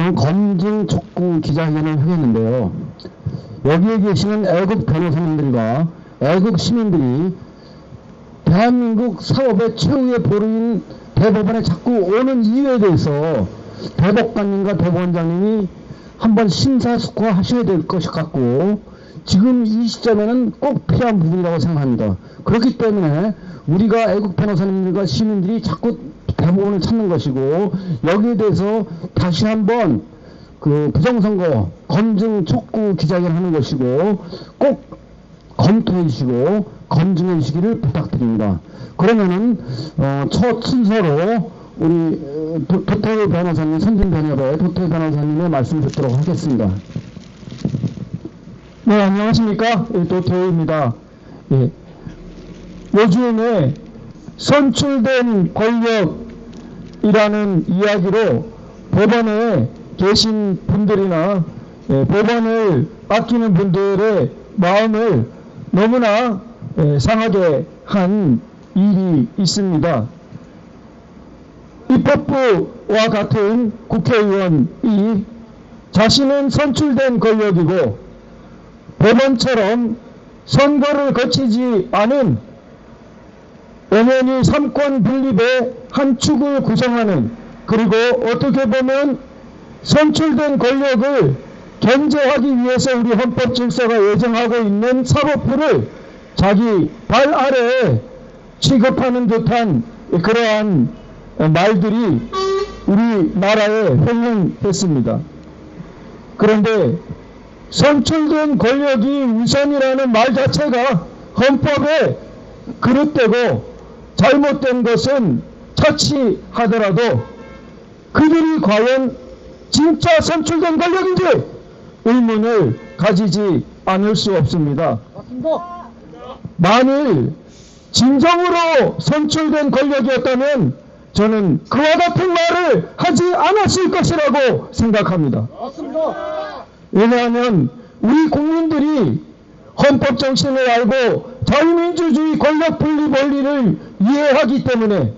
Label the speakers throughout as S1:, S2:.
S1: 저는 검증 촉구 기자회견을 하겠는데요. 여기에 계시는 애국 변호사님들과 애국 시민들이 대한민국 사업의 최후의 보루인 대법원에 자꾸 오는 이유에 대해서 대법관님과 대법원장님이 한번 심사숙고 하셔야 될 것 같고 지금 이 시점에는 꼭 필요한 부분이라고 생각합니다. 그렇기 때문에 우리가 애국 변호사님들과 시민들이 자꾸 대법원을 찾는 것이고 여기에 대해서 다시 한번 그 부정선거 검증 촉구 기자회견 하는 것이고 꼭 검토해 주시고 검증해 주시기를 부탁드립니다. 그러면은 어, 첫 순서로 우리 어, 도- 도태우 변호사님 선진 변협의 도태우 변호사님의 말씀 듣도록 하겠습니다.
S2: 네, 안녕하십니까. 예, 도태우입니다. 예. 요즘에 선출된 권력 이라는 이야기로 법원에 계신 분들이나 예, 법원을 아끼는 분들의 마음을 너무나 예, 상하게 한 일이 있습니다. 입법부와 같은 국회의원이 자신은 선출된 권력이고 법원처럼 선거를 거치지 않은 엄연히 삼권 분립의 한 축을 구성하는 그리고 어떻게 보면 선출된 권력을 견제하기 위해서 우리 헌법 질서가 예정하고 있는 사법부를 자기 발 아래에 취급하는 듯한 그러한 말들이 우리나라에 흥행했습니다. 그런데 선출된 권력이 우선이라는 말 자체가 헌법에 그릇되고 잘못된 것은 차치하더라도 그들이 과연 진짜 선출된 권력인지 의문을 가지지 않을 수 없습니다. 만일 진정으로 선출된 권력이었다면 저는 그와 같은 말을 하지 않았을 것이라고 생각합니다. 왜냐하면 우리 국민들이 헌법 정신을 알고 자유민주주의 권력 분립 원리를 이해하기 때문에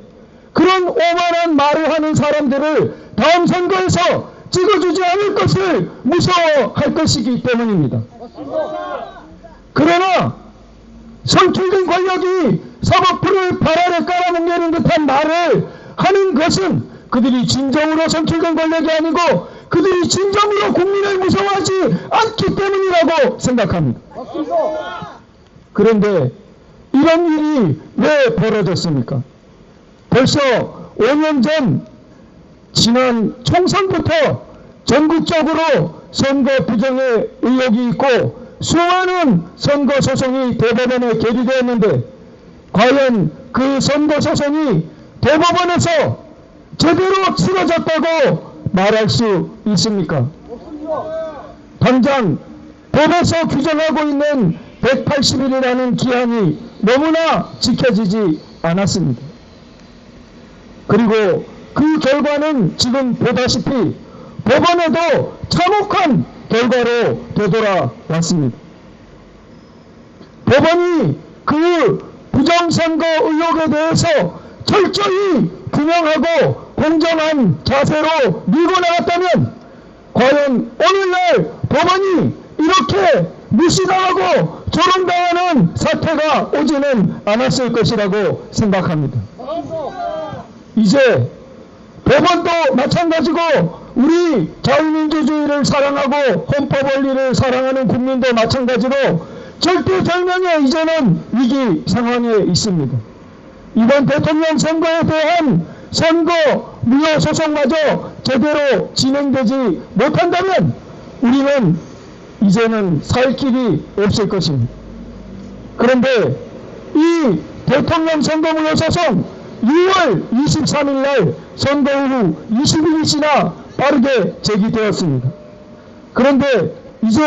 S2: 그런 오만한 말을 하는 사람들을 다음 선거에서 찍어주지 않을 것을 무서워할 것이기 때문입니다. 그러나 선출된 권력이 사법부를 발 아래 깔아뭉개는 듯한 말을 하는 것은 그들이 진정으로 선출된 권력이 아니고 그들이 진정으로 국민을 무서워하지 않기 때문이라고 생각합니다. 그런데 이런 일이 왜 벌어졌습니까? 벌써 5년 전 지난 총선부터 전국적으로 선거 부정의 의혹이 있고 수많은 선거 소송이 대법원에 계류되었는데 과연 그 선거 소송이 대법원에서 제대로 치러졌다고 말할 수 있습니까? 당장 법에서 규정하고 있는 180일이라는 기한이 너무나 지켜지지 않았습니다. 그리고 그 결과는 지금 보다시피 법원에도 참혹한 결과로 되돌아왔습니다. 법원이 그 부정선거 의혹에 대해서 철저히 규명하고 공정한 자세로 밀고 나갔다면 과연 오늘날 법원이 이렇게 무시당하고 조롱당하는 사태가 오지는 않았을 것이라고 생각합니다. 이제 법원도 마찬가지고 우리 자유민주주의를 사랑하고 헌법 원리를 사랑하는 국민도 마찬가지로 절대절명의 이제는 위기 상황에 있습니다. 이번 대통령 선거에 대한 선거 무효 소송마저 제대로 진행되지 못한다면 우리는 이제는 살 길이 없을 것입니다. 그런데 이 대통령 선거 무효 소송 6월 23일 날 선거 후 20일이 지나 빠르게 제기되었습니다. 그런데 이제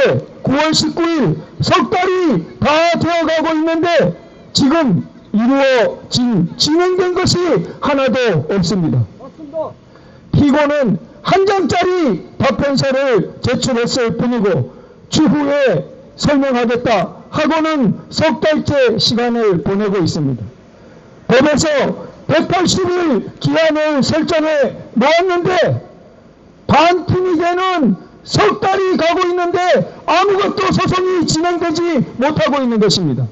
S2: 9월 19일 석 달이 다 되어가고 있는데 지금 이루어진 진행된 것이 하나도 없습니다. 피고는 한 장짜리 답변서를 제출했을 뿐이고 추후에 설명하겠다 하고는 석 달째 시간을 보내고 있습니다. 법에서 180일 기한을 설정해 놓았는데 반품이 되는 석 달이 가고 있는데 아무것도 소송이 진행되지 못하고 있는 것입니다.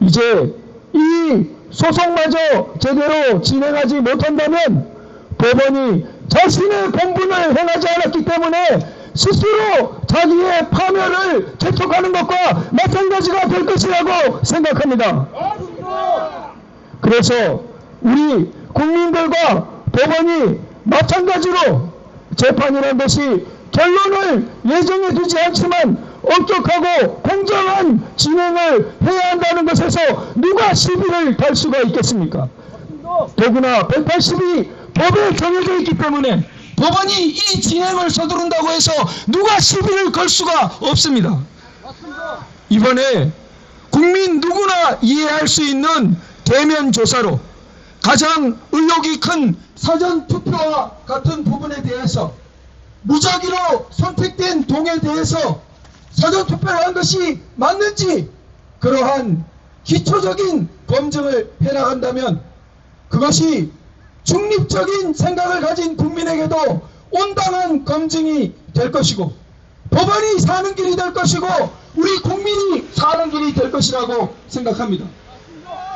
S2: 이제 이 소송마저 제대로 진행하지 못한다면 법원이 자신의 본분을 행하지 않았기 때문에 스스로 자기의 파멸을 재촉하는 것과 마찬가지가 될 것이라고 생각합니다. 그래서 우리 국민들과 법원이 마찬가지로 재판이라는 것이 결론을 예정해 두지 않지만 엄격하고 공정한 진행을 해야 한다는 것에서 누가 시비를 달 수가 있겠습니까? 더구나 180이 법에 정해져 있기 때문에 법원이 이 진행을 서두른다고 해서 누가 시비를 걸 수가 없습니다. 이번에 국민 누구나 이해할 수 있는 대면 조사로 가장 의혹이 큰 사전 투표와 같은 부분에 대해서 무작위로 선택된 동에 대해서 사전 투표를 한 것이 맞는지 그러한 기초적인 검증을 해나간다면 그것이 중립적인 생각을 가진 국민에게도 온당한 검증이 될 것이고 법원이 사는 길이 될 것이고 우리 국민이 사는 길이 될 것이라고 생각합니다.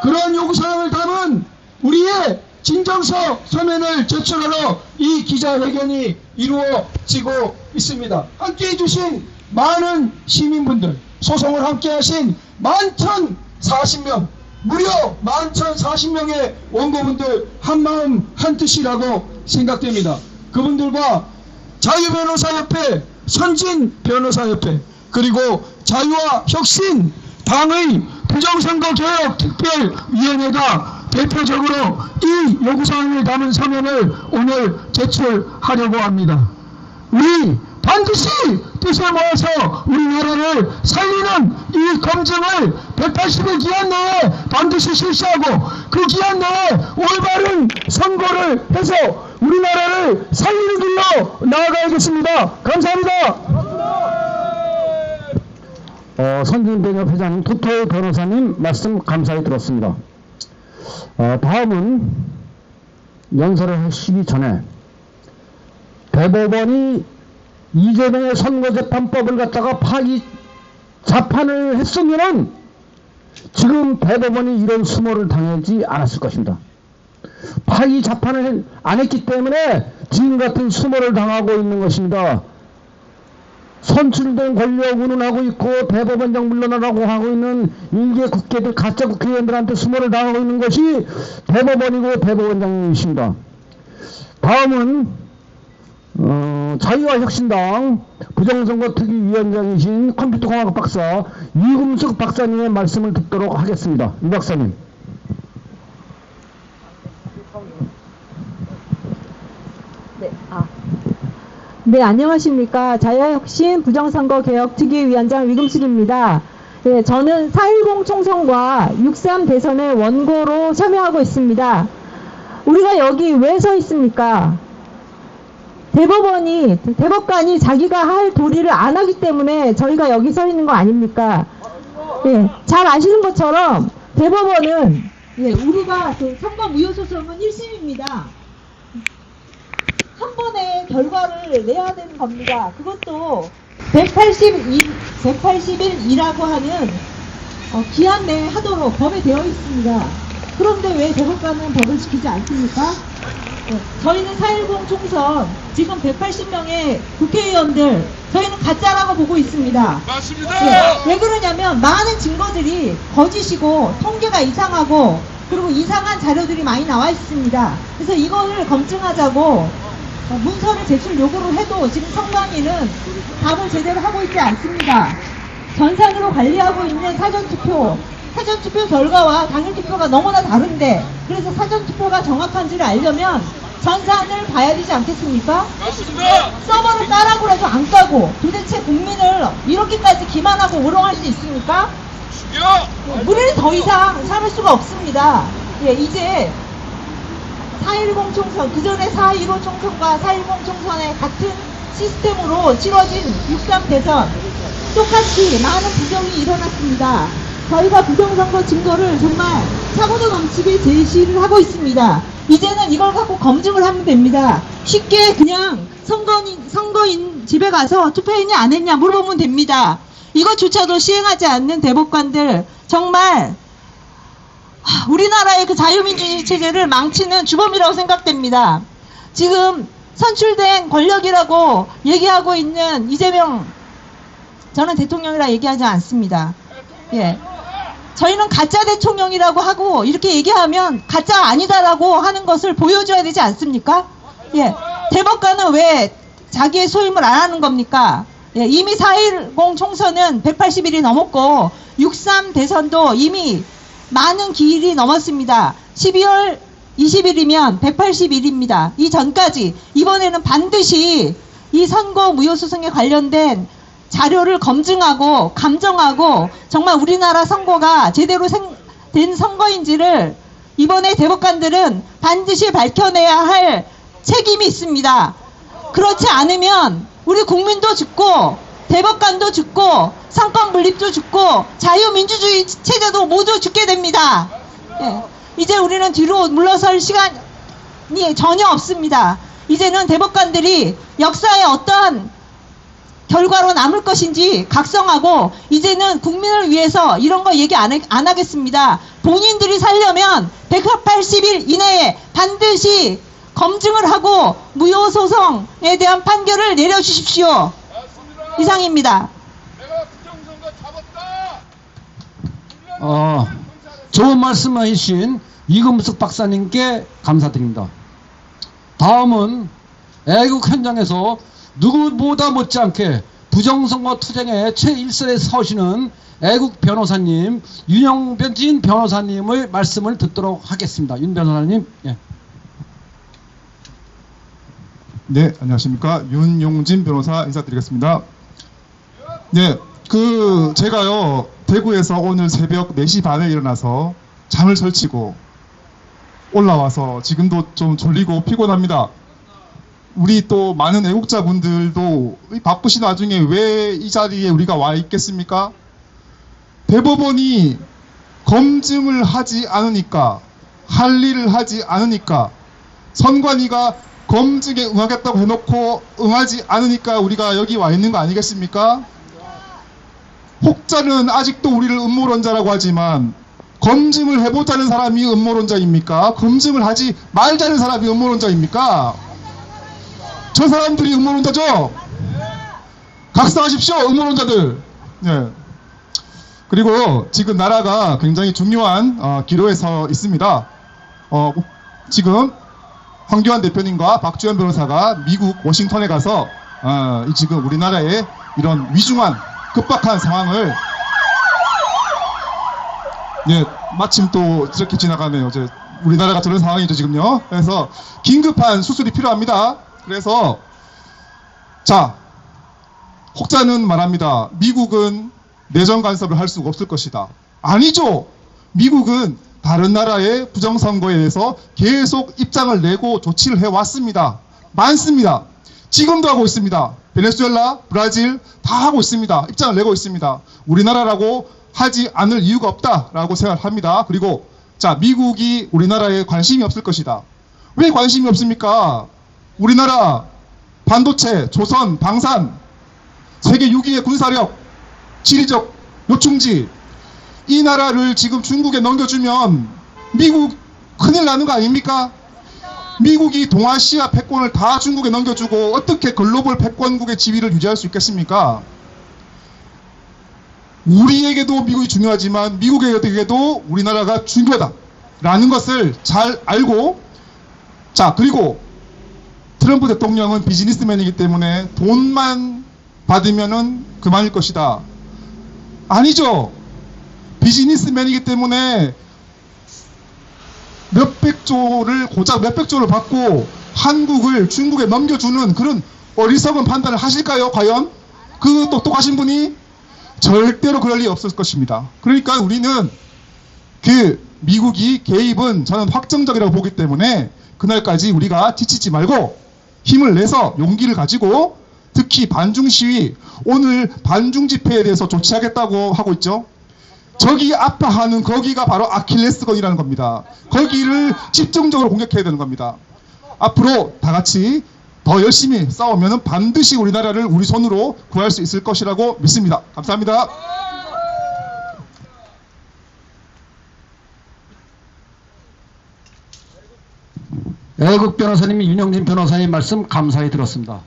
S2: 그런 요구사항을 담은 우리의 진정서 서면을 제출하러 이 기자회견이 이루어지고 있습니다. 함께 해주신 많은 시민분들, 소송을 함께 하신 만천 40명, 무려 만천 40명의 원고분들 한마음 한뜻이라고 생각됩니다. 그분들과 자유변호사협회, 선진변호사협회, 그리고 자유와 혁신 당의 부정선거개혁특별위원회가 대표적으로 이 요구사항을 담은 서면을 오늘 제출하려고 합니다. 우리 반드시 뜻을 모아서 우리나라를 살리는 이 검증을 180일 기한 내에 반드시 실시하고 그 기한 내에 올바른 선거를 해서 우리나라를 살리는 길로 나아가야겠습니다. 감사합니다.
S1: 어, 선진변협 회장님, 토토 변호사님 말씀 감사히 들었습니다. 어, 다음은 연설을 하시기 전에 대법원이 이재명의 선거재판법을 갖다가 파기 자판을 했으면은 지금 대법원이 이런 수모를 당하지 않았을 것입니다. 파기 자판을 안 했기 때문에 지금 같은 수모를 당하고 있는 것입니다. 선출된 권력 운운하고 있고 대법원장 물러나라고 하고 있는 일개 국회들 가짜 국회의원들한테 수모를 당하고 있는 것이 대법원이고 대법원장이십니다. 다음은 어, 자유와 혁신당 부정선거 특위위원장이신 컴퓨터공학학 박사 이금숙 박사님의 말씀을 듣도록 하겠습니다. 이 박사님.
S3: 네, 아. 네, 안녕하십니까. 자유혁신 부정선거 개혁 특위위원장 위금숙입니다. 네, 저는 4.10 총선과 6.3 대선의 원고로 참여하고 있습니다. 우리가 여기 왜 서 있습니까? 대법원이, 대법관이 자기가 할 도리를 안 하기 때문에 저희가 여기 서 있는 거 아닙니까? 예, 잘 아시는 것처럼 대법원은 예, 우리가 그 선거 무효 소송은 1심입니다. 한 번에 결과를 내야 되는 겁니다. 그것도 182, 180일이라고 하는 어, 기한 내에 하도록 법에 되어 있습니다. 그런데 왜 대법관은 법을 지키지 않습니까? 네, 저희는 4.10 총선 지금 180명의 국회의원들 저희는 가짜라고 보고 있습니다.
S4: 맞습니다.
S3: 네, 왜 그러냐면 많은 증거들이 거짓이고 통계가 이상하고 그리고 이상한 자료들이 많이 나와 있습니다. 그래서 이거를 검증하자고 어, 문서를 제출 요구를 해도 지금 선관위는 답을 제대로 하고 있지 않습니다. 전산으로 관리하고 있는 사전투표, 사전투표 결과와 당일투표가 너무나 다른데 그래서 사전투표가 정확한지를 알려면 전산을 봐야 되지 않겠습니까?
S4: 맞습니다.
S3: 서버를 까라고 해도 안 까고 도대체 국민을 이렇게까지 기만하고 우롱할 수 있습니까?
S4: 죽여.
S3: 우리는 더 이상 참을 수가 없습니다. 예, 이제 4.10 총선, 그 전에 4.15 총선과 4.10 총선의 같은 시스템으로 치러진 6.3 대선, 똑같이 많은 부정이 일어났습니다. 저희가 부정선거 증거를 정말 차고도 넘치게 제시를 하고 있습니다. 이제는 이걸 갖고 검증을 하면 됩니다. 쉽게 그냥 선거인, 선거인 집에 가서 투표했냐 안 했냐 물어보면 됩니다. 이것조차도 시행하지 않는 대법관들 정말 하, 우리나라의 그 자유민주주의 체제를 망치는 주범이라고 생각됩니다. 지금 선출된 권력이라고 얘기하고 있는 이재명 저는 대통령이라 얘기하지 않습니다. 예. 저희는 가짜 대통령이라고 하고 이렇게 얘기하면 가짜 아니다라고 하는 것을 보여줘야 되지 않습니까? 예. 대법관은 왜 자기의 소임을 안 하는 겁니까? 예. 이미 4.10 총선은 180일이 넘었고 6.3 대선도 이미 많은 기일이 넘었습니다. 12월 20일이면 180일입니다. 이 전까지 이번에는 반드시 이 선거 무효수승에 관련된 자료를 검증하고 감정하고 정말 우리나라 선거가 제대로 생- 된 선거인지를 이번에 대법관들은 반드시 밝혀내야 할 책임이 있습니다. 그렇지 않으면 우리 국민도 죽고 대법관도 죽고 상권 분립도 죽고 자유민주주의 체제도 모두 죽게 됩니다. 예. 이제 우리는 뒤로 물러설 시간이 전혀 없습니다. 이제는 대법관들이 역사의 어떠한 결과로 남을 것인지 각성하고 이제는 국민을 위해서 이런 거 얘기 안, 하- 안 하겠습니다. 본인들이 살려면 180일 이내에 반드시 검증을 하고 무효소송에 대한 판결을 내려주십시오.
S4: 이상입니다.
S1: 어, 좋은 말씀 해주신 이금숙 박사님께 감사드립니다. 다음은 애국 현장에서 누구보다 못지않게 부정선거 투쟁의 최일선에 서시는 애국 변호사님 윤영변진 변호사님의 말씀을 듣도록 하겠습니다. 윤 변호사님. 예.
S5: 네, 안녕하십니까. 윤용진 변호사 인사드리겠습니다. 네, 그, 제가요, 대구에서 오늘 새벽 4시 반에 일어나서 잠을 설치고 올라와서 지금도 좀 졸리고 피곤합니다. 우리 또 많은 애국자분들도 이 바쁘신 와중에 왜 이 자리에 우리가 와 있겠습니까? 대법원이 검증을 하지 않으니까, 할 일을 하지 않으니까, 선관위가 검증에 응하겠다고 해놓고 응하지 않으니까 우리가 여기 와 있는 거 아니겠습니까? 혹자는 아직도 우리를 음모론자라고 하지만 검증을 해보자는 사람이 음모론자입니까? 검증을 하지 말자는 사람이 음모론자입니까? 저 사람들이 음모론자죠? 각성하십시오, 음모론자들. 네. 그리고 지금 나라가 굉장히 중요한 어, 기로에 서 있습니다. 어, 지금 황교안 대표님과 박주현 변호사가 미국 워싱턴에 가서 어, 이 지금 우리나라의 이런 위중한 급박한 상황을 네, 마침 또 이렇게 지나가네요. 이제 우리나라가 저런 상황이죠 지금요. 그래서 긴급한 수술이 필요합니다. 그래서 자 혹자는 말합니다. 미국은 내정 간섭을 할 수가 없을 것이다. 아니죠. 미국은 다른 나라의 부정선거에 대해서 계속 입장을 내고 조치를 해왔습니다. 많습니다. 지금도 하고 있습니다. 베네수엘라, 브라질 다 하고 있습니다. 입장을 내고 있습니다. 우리나라라고 하지 않을 이유가 없다라고 생각합니다. 그리고 자 미국이 우리나라에 관심이 없을 것이다. 왜 관심이 없습니까? 우리나라 반도체, 조선, 방산, 세계 6위의 군사력, 지리적 요충지 이 나라를 지금 중국에 넘겨주면 미국 큰일 나는 거 아닙니까? 미국이 동아시아 패권을 다 중국에 넘겨주고 어떻게 글로벌 패권국의 지위를 유지할 수 있겠습니까? 우리에게도 미국이 중요하지만 미국에게도 우리나라가 중요하다라는 것을 잘 알고 자 그리고 트럼프 대통령은 비즈니스맨이기 때문에 돈만 받으면은 그만일 것이다. 아니죠. 비즈니스맨이기 때문에 몇백 조를 고작 몇백 조를 받고 한국을 중국에 넘겨주는 그런 어리석은 판단을 하실까요? 과연 그 똑똑하신 분이 절대로 그럴 리 없을 것입니다. 그러니까 우리는 그 미국이 개입은 저는 확정적이라고 보기 때문에 그날까지 우리가 지치지 말고 힘을 내서 용기를 가지고 특히 반중 시위 오늘 반중 집회에 대해서 조치하겠다고 하고 있죠. 적이 아파하는 거기가 바로 아킬레스건이라는 겁니다. 거기를 집중적으로 공격해야 되는 겁니다. 앞으로 다 같이 더 열심히 싸우면 반드시 우리나라를 우리 손으로 구할 수 있을 것이라고 믿습니다. 감사합니다.
S1: 애국 변호사님 윤영진 변호사의 말씀 감사히 들었습니다.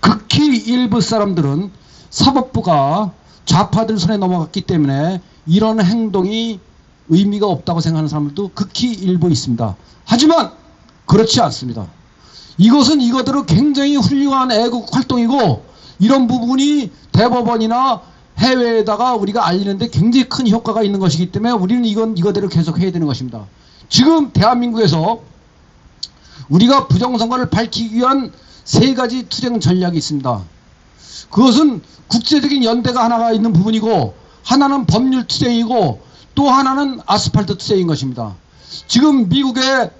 S1: 극히 일부 사람들은 사법부가 좌파들 손에 넘어갔기 때문에 이런 행동이 의미가 없다고 생각하는 사람들도 극히 일부 있습니다. 하지만 그렇지 않습니다. 이것은 이거대로 굉장히 훌륭한 애국 활동이고 이런 부분이 대법원이나 해외에다가 우리가 알리는데 굉장히 큰 효과가 있는 것이기 때문에 우리는 이건 이거대로 계속 해야 되는 것입니다. 지금 대한민국에서 우리가 부정선거를 밝히기 위한 세 가지 투쟁 전략이 있습니다. 그것은 국제적인 연대가 하나가 있는 부분이고 하나는 법률 투쟁이고 또 하나는 아스팔트 투쟁인 것입니다. 지금 미국의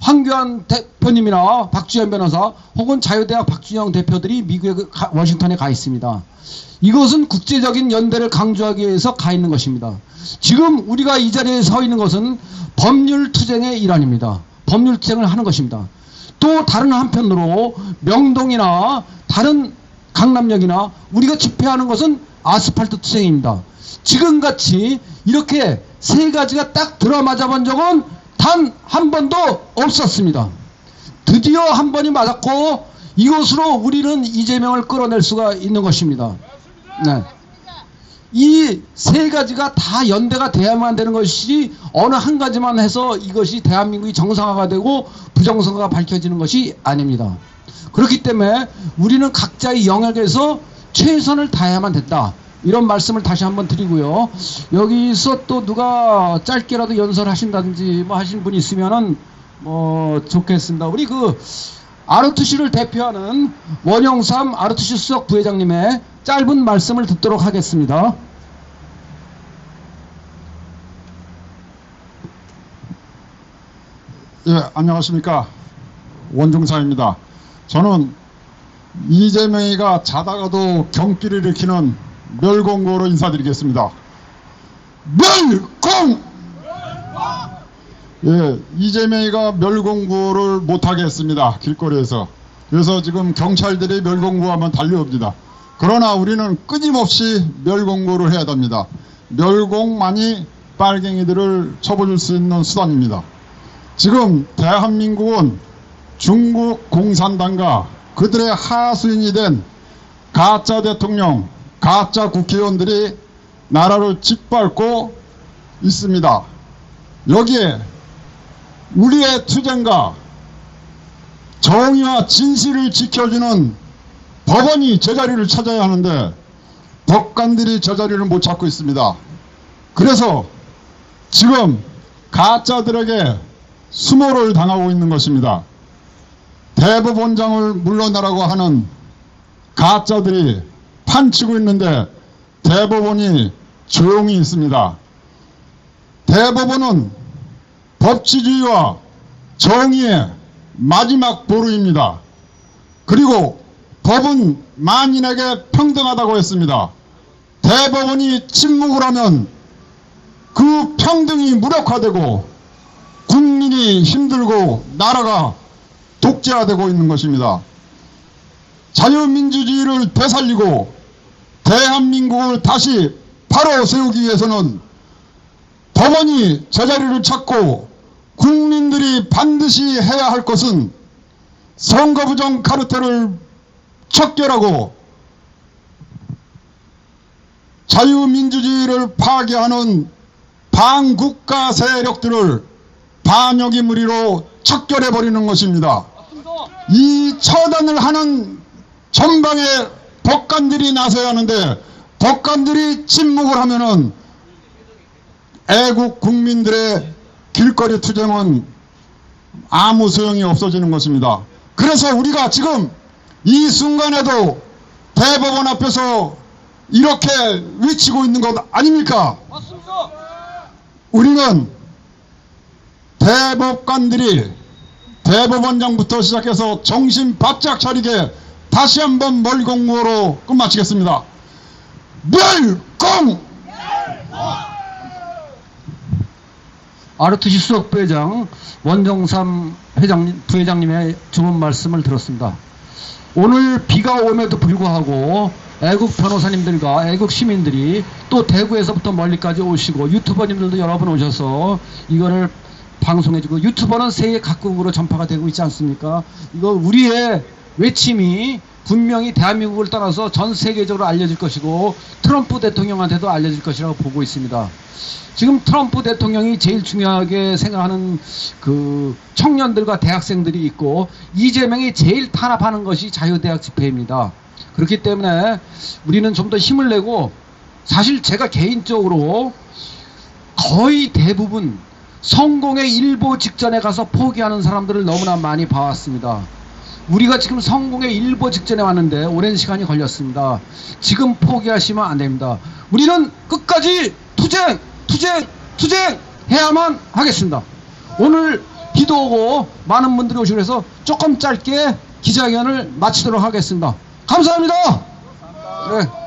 S1: 황교안 대표님이나 박주현 변호사 혹은 자유대학 박준영 대표들이 미국의 그 가- 워싱턴에 가 있습니다. 이것은 국제적인 연대를 강조하기 위해서 가 있는 것입니다. 지금 우리가 이 자리에 서 있는 것은 법률 투쟁의 일환입니다. 법률 투쟁을 하는 것입니다. 또 다른 한편으로 명동이나 다른 강남역이나 우리가 집회하는 것은 아스팔트 투쟁입니다. 지금같이 이렇게 세 가지가 딱 들어맞아 본 적은 단 한 번도 없었습니다. 드디어 한 번이 맞았고 이것으로 우리는 이재명을 끌어낼 수가 있는 것입니다. 네. 이 세 가지가 다 연대가 돼야만 되는 것이 어느 한 가지만 해서 이것이 대한민국이 정상화가 되고 부정선거가 밝혀지는 것이 아닙니다. 그렇기 때문에 우리는 각자의 영역에서 최선을 다해야만 된다. 이런 말씀을 다시 한번 드리고요. 여기서 또 누가 짧게라도 연설하신다든지 뭐 하신 분이 있으면은 뭐 좋겠습니다. 우리 그 아르투시를 대표하는 원영삼 아르투시 수석 부회장님의 짧은 말씀을 듣도록 하겠습니다.
S6: 예, 안녕하십니까. 원중사입니다. 저는 이재명이가 자다가도 경기를 일으키는 멸공고로 인사드리겠습니다. 멸공! 예, 이재명이가 멸공고를 못하게 했습니다. 길거리에서. 그래서 지금 경찰들이 멸공고하면 달려옵니다. 그러나 우리는 끊임없이 멸공고를 해야 됩니다. 멸공만이 빨갱이들을 쳐버릴 수 있는 수단입니다. 지금 대한민국은 중국 공산당과 그들의 하수인이 된 가짜 대통령, 가짜 국회의원들이 나라를 짓밟고 있습니다. 여기에 우리의 투쟁과 정의와 진실을 지켜주는 법원이 제자리를 찾아야 하는데 법관들이 제자리를 못 찾고 있습니다. 그래서 지금 가짜들에게 수모를 당하고 있는 것입니다. 대법원장을 물러나라고 하는 가짜들이 판치고 있는데 대법원이 조용히 있습니다. 대법원은 법치주의와 정의의 마지막 보루입니다. 그리고 법은 만인에게 평등하다고 했습니다. 대법원이 침묵을 하면 그 평등이 무력화되고 국민이 힘들고 나라가 독재화되고 있는 것입니다. 자유민주주의를 되살리고 대한민국을 다시 바로 세우기 위해서는 법원이 제자리를 찾고 국민들이 반드시 해야 할 것은 선거부정 카르텔을 척결하고 자유민주주의를 파괴하는 반국가 세력들을 반역의 무리로 척결해 버리는 것입니다. 이 처단을 하는 전방의 법관들이 나서야 하는데 법관들이 침묵을 하면은 애국 국민들의 길거리 투쟁은 아무 소용이 없어지는 것입니다. 그래서 우리가 지금 이 순간에도 대법원 앞에서 이렇게 외치고 있는 것 아닙니까? 우리는 대법관들이 대법원장부터 시작해서 정신 바짝 차리게 다시 한번 멀공모로 끝마치겠습니다. 멸공!
S1: 아르투시 수석 부회장 원정삼 회장님 부회장님의 좋은 말씀을 들었습니다. 오늘 비가 오면에도 불구하고 애국 변호사님들과 애국 시민들이 또 대구에서부터 멀리까지 오시고 유튜버님들도 여러 분 오셔서 이거를 방송해주고 유튜버는 세계 각국으로 전파가 되고 있지 않습니까? 이거 우리의 외침이 분명히 대한민국을 떠나서 전 세계적으로 알려질 것이고 트럼프 대통령한테도 알려질 것이라고 보고 있습니다. 지금 트럼프 대통령이 제일 중요하게 생각하는 그 청년들과 대학생들이 있고 이재명이 제일 탄압하는 것이 자유대학 집회입니다. 그렇기 때문에 우리는 좀 더 힘을 내고 사실 제가 개인적으로 거의 대부분 성공의 일보 직전에 가서 포기하는 사람들을 너무나 많이 봐왔습니다. 우리가 지금 성공의 일보 직전에 왔는데 오랜 시간이 걸렸습니다. 지금 포기하시면 안 됩니다. 우리는 끝까지 투쟁, 투쟁, 투쟁 해야만 하겠습니다. 오늘 비도 오고 많은 분들이 오시고 그래서 조금 짧게 기자회견을 마치도록 하겠습니다. 감사합니다. 네.